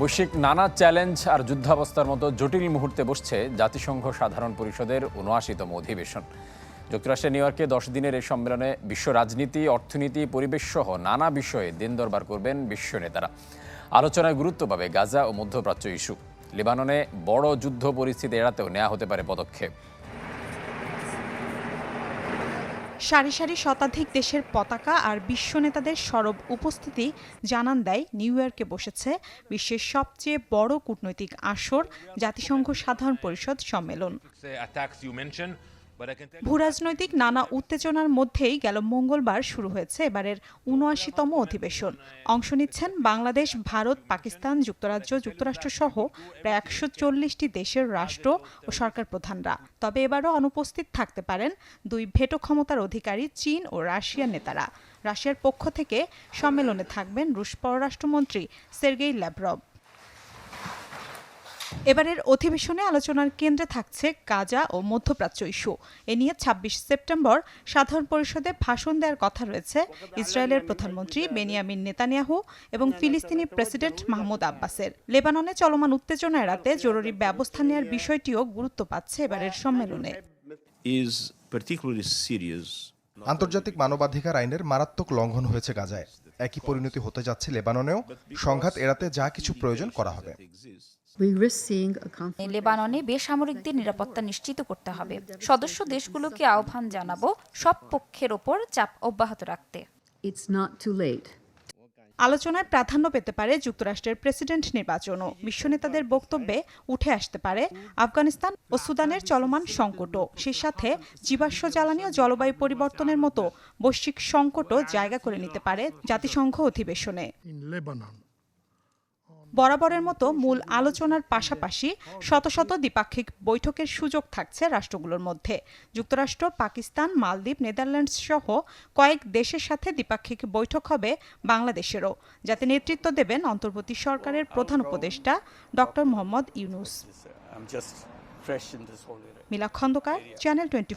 বৈশ্বিক নানা চ্যালেঞ্জ আর যুদ্ধাবস্থার মতো জটিল মুহূর্তে বসছে জাতিসংঘ সাধারণ পরিষদের উনআশিতম অধিবেশন। যুক্তরাষ্ট্রের নিউ ইয়র্কে দশ দিনের এই সম্মেলনে বিশ্ব রাজনীতি, অর্থনীতি, পরিবেশ সহ নানা বিষয়ে দিন দরবার করবেন বিশ্ব নেতারা। আলোচনায় গুরুত্ব পাবে গাজা ও মধ্যপ্রাচ্য ইস্যু। লেবাননে বড় যুদ্ধ পরিস্থিতি এড়াতেও নেওয়া হতে পারে পদক্ষেপ। সারি সারি শতাধিক দেশের পতাকা আর বিশ্ব নেতাদের সরব উপস্থিতি জানান দেয় নিউ ইয়র্কে বসেছে বিশ্বের সবচেয়ে বড় কূটনৈতিক আসর, জাতিসংঘ সাধারণ পরিষদ সম্মেলন। ভূরাজনৈতিক নানা উত্তেজনার মধ্যেই গেল মঙ্গলবার শুরু হয়েছে এবারের উনআশিতম অধিবেশন। অংশ নিচ্ছেন বাংলাদেশ, ভারত, পাকিস্তান যুক্তরাজ্য, যুক্তরাষ্ট্র সহ প্রায় একশো চল্লিশটি দেশের রাষ্ট্র ও সরকার প্রধানরা। তবে এবারও অনুপস্থিত থাকতে পারেন দুই ভেটো ক্ষমতার অধিকারী চীন ও রাশিয়ার নেতারা। রাশিয়ার পক্ষ থেকে সম্মেলনে থাকবেন রুশ পররাষ্ট্রমন্ত্রী সের্গেই ল্যাভরভ এবারের অধিবেশনে আলোচনার কেন্দ্রে থাকছে গাজা ও মধ্যপ্রাচ্য ইস্যু এ নিয়ে ছাব্বিশ সেপ্টেম্বর সাধারণ পরিষদে ভাষণ দেওয়ার কথা রয়েছে ইসরায়েলের প্রধানমন্ত্রী বেনিয়ামিন নেতানিয়াহু এবং ফিলিস্তিনি প্রেসিডেন্ট মাহমুদ আব্বাসের লেবাননে চলমান উত্তেজনা এড়াতে জরুরি ব্যবস্থা নেওয়ার বিষয়টিও গুরুত্ব পাচ্ছে এবারের সম্মেলনে. আন্তর্জাতিক মানবাধিকার আইনের মারাত্মক লঙ্ঘন হয়েছে গাজায়। একই পরিণতি হতে যাচ্ছে লেবাননেও। সংঘাত এড়াতে যা কিছু প্রয়োজন করা হবে. লেবাননে বেসামরিকদের নিরাপত্তা নিশ্চিত করতে হবে। সদস্য দেশগুলোকে আহ্বান জানাব সব পক্ষের ওপর চাপ অব্যাহত রাখতে। It's not too late. আলোচনায় প্রাধান্য পেতে পারে যুক্তরাষ্ট্রের প্রেসিডেন্ট নির্বাচনও বিশ্ব নেতাদের বক্তব্যে উঠে আসতে পারে আফগানিস্তান ও সুদানের চলমান সংকটও সেই সাথে জীবাশ্ম জ্বালানি ও জলবায়ু পরিবর্তনের মতো বৈশ্বিক সংকটও জায়গা করে নিতে পারে জাতিসংঘ অধিবেশনে. বরাবরের মতো মূল আলোচনার পাশাপাশি শত শত দ্বিপাক্ষিক বৈঠকের সুযোগ থাকছে রাষ্ট্রগুলোর মধ্যে। যুক্তরাষ্ট্র পাকিস্তান মালদ্বীপ নেদারল্যান্ডস সহ কয়েক দেশের সাথে দ্বিপাক্ষিক বৈঠক হবে বাংলাদেশেরও যাতে নেতৃত্ব দেবেন অন্তর্বর্তী সরকারের প্রধান উপদেষ্টা doctor Mohammad Yunus. Mila Khandakar channel twenty